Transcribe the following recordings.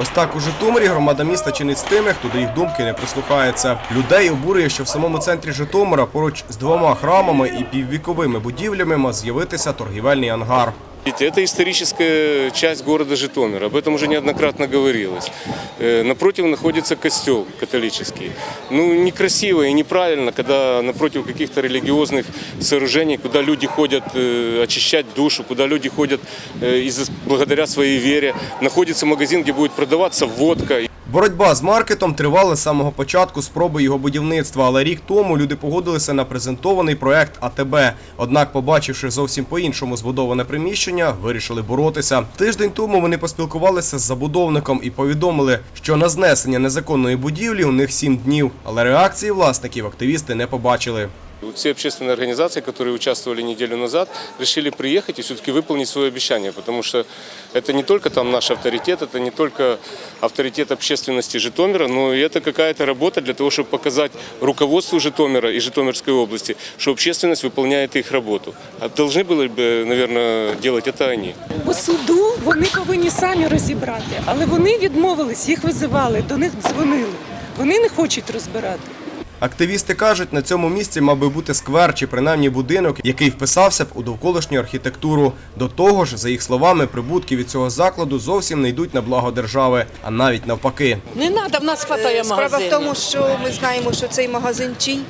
Ось так у Житомирі громада міста чинить з тими, хто до їх думки не прислухається. Людей обурює, що в самому центрі Житомира поруч з двома храмами і піввіковими будівлями мав з'явитися торгівельний ангар. Видите, Это историческая часть города Житомир, об этом уже неоднократно говорилось. Э, Напротив находится костел католический. Ну, некрасиво и неправильно, когда напротив каких-то религиозных сооружений, куда люди ходят э, очищать душу, куда люди ходят э, из- благодаря своей вере, находится магазин, где будет продаваться водка. Боротьба з маркетом тривала з самого початку спроби його будівництва, але рік тому люди погодилися на презентований проект АТБ. Однак, побачивши зовсім по-іншому збудоване приміщення, вирішили боротися. Тиждень тому вони поспілкувалися з забудовником і повідомили, що на знесення незаконної будівлі у них сім днів. Але реакції власників активісти не побачили. Вот Все общественные организации, которые участвовали неделю назад, решили приехать и все-таки выполнить свое обещание, потому что это не только там наш авторитет, это не только авторитет общественности Житомира, но и это какая-то работа для того, чтобы показать руководству Житомира и Житомирской области, что общественность выполняет их работу. А должны были бы, наверное, делать это они. По суду вони повинні самі розібрати, але вони відмовились, їх визивали, до них дзвонили. Вони не хочуть розбирати. Активісти кажуть, на цьому місці мав би бути сквер чи принаймні будинок, який вписався б у довколишню архітектуру. До того ж, за їх словами, прибутки від цього закладу зовсім не йдуть на благо держави, а навіть навпаки. Не треба, в нас хватає Справа в тому, що ми знаємо, що цей магазин чий.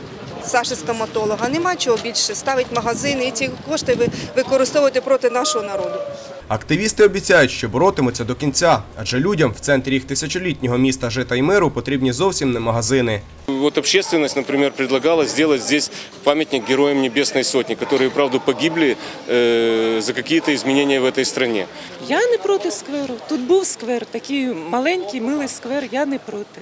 Саші стоматолога нема чого більше ставити магазини і ці кошти ви- використовувати проти нашого народу. Активісти обіцяють, що боротимуться до кінця, адже людям в центрі їх тисячолітнього міста жита й миру потрібні зовсім не магазини. Вот общественность, например, предлагала сделать здесь памятник героям Небесной Сотни, которые, правда, погибли э, за какие-то изменения в этой стране. Я не проти скверу. Тут був сквер, такий маленький, милий сквер, я не проти.